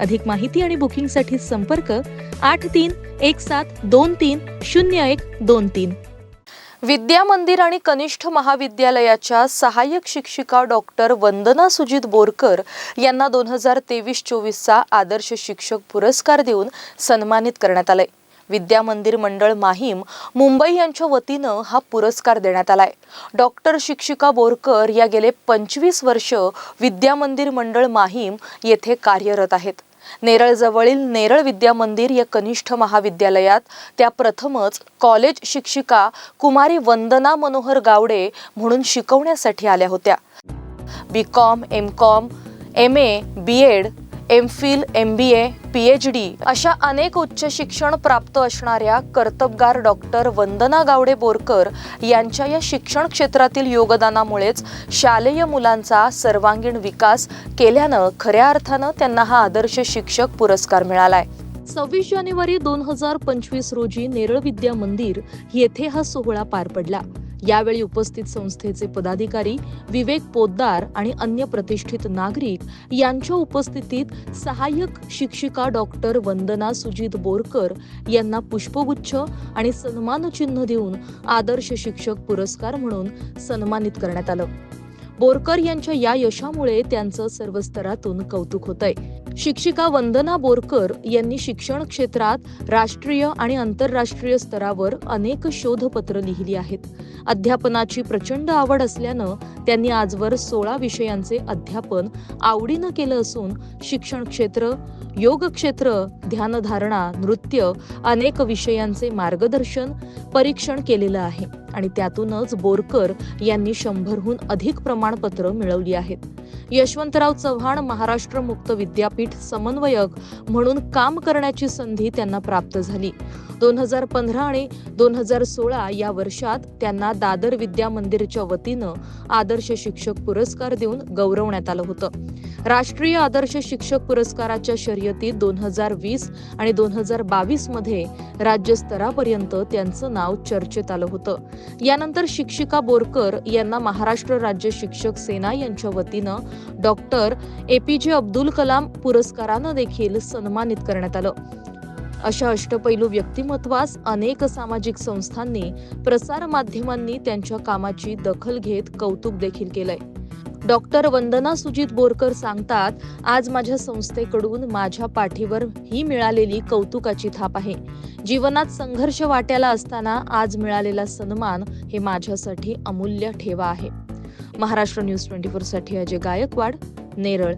अधिक माहिती आणि बुकिंगसाठी संपर्क आठ तीन एक सात दोन तीन शून्य एक दोन तीन. विद्या मंदिर आणि कनिष्ठ महाविद्यालयाच्या सहाय्यक शिक्षिका डॉक्टर वंदना सुजित बोरकर यांना दोन हजार तेवीस चोवीसचा आदर्श शिक्षक पुरस्कार देऊन सन्मानित करण्यात आलंय. विद्या मंदिर मंडळ माहीम मुंबई यांच्या वतीनं हा पुरस्कार देण्यात आलाय. डॉक्टर शिक्षिका बोरकर या गेले पंचवीस वर्ष विद्या मंदिर मंडळ माहीम येथे कार्यरत आहेत. नेरळ जवळील नेरळ विद्या मंदिर या कनिष्ठ महाविद्यालयात त्या प्रथमच कॉलेज शिक्षिका कुमारी वंदना मनोहर गावडे म्हणून शिकवण्यासाठी आल्या होत्या. B Com M Com M A B Ed M Phil M B A P H D अशा अनेक उच्च शिक्षण प्राप्त असणाऱ्या कर्तबगार डॉक्टर वंदना गावडे बोरकर यांच्या या शिक्षण क्षेत्रातील योगदानामुळेच शालेय मुलांचा सर्वांगीण विकास केल्यानं खऱ्या अर्थानं त्यांना हा आदर्श शिक्षक पुरस्कार मिळालाय. सव्वीस जानेवारी दोन हजार पंचवीस रोजी नेरळ विद्या मंदिर येथे हा सोहळा पार पडला. यावेळी उपस्थित संस्थेचे पदाधिकारी विवेक पोद्दार आणि अन्य प्रतिष्ठित नागरिक यांच्या उपस्थितीत सहाय्यक शिक्षिका डॉक्टर वंदना सुजित बोरकर यांना पुष्पगुच्छ आणि सन्मानचिन्ह देऊन आदर्श शिक्षक पुरस्कार म्हणून सन्मानित करण्यात आलं. बोरकर यांच्या या यशामुळे त्यांचं सर्व स्तरातून कौतुक होतंय. शिक्षिका वंदना बोरकर यांनी शिक्षण क्षेत्रात राष्ट्रीय आणि आंतरराष्ट्रीय स्तरावर अनेक शोधपत्र लिहिली आहेत. अध्यापनाची प्रचंड आवड असल्यानं त्यांनी आजवर सोळा विषयांचे अध्यापन आवडीनं केलं असून शिक्षण क्षेत्र योग क्षेत्र ध्यानधारणा नृत्य अनेक विषयांचे मार्गदर्शन परीक्षण केलेलं आहे. आणि त्यातूनच बोरकर यांनी शंभरहून अधिक प्रमाणपत्र मिळवली आहेत. यशवंतराव चव्हाण महाराष्ट्र मुक्त विद्यापीठ समन्वयक म्हणून काम करण्याची संधी त्यांना प्राप्त झाली. दोन हजार पंधरा आणि दोन हजार सोळा या वर्षात त्यांना दादर विद्या मंदिरच्या वतीनं आदर्श शिक्षक पुरस्कार देऊन गौरवण्यात आलं होतं. राष्ट्रीय आदर्श शिक्षक पुरस्काराच्या शर्यतीत दोन हजार वीस आणि दोन हजार बावीसमध्ये राज्यस्तरापर्यंत त्यांचं नाव चर्चेत आलं होतं. यानंतर शिक्षिका बोरकर यांना महाराष्ट्र राज्य शिक्षक सेना यांच्या वतीनं डॉक्टर एपीजे अब्दुल कलाम पुरस्कारानं देखील सन्मानित करण्यात आलं. अशा अष्टपैलू व्यक्तिमत्वास अनेक सामाजिक संस्थांनी प्रसार माध्यमांनी त्यांच्या कामाची दखल घेत कौतुक देखील केलंय. डॉक्टर वंदना सुजित बोरकर सांगतात आज माझ्या संस्थेकडून माझ्या पाठीवर ही मिळालेली कौतुकाची थाप आहे. जीवनात संघर्ष वाट्याला असताना आज मिळालेला सन्मान हे माझ्यासाठी अमूल्य ठेवा आहे. महाराष्ट्र न्यूज ट्वेंटी फोरसाठी अजय गायकवाड नेरळ.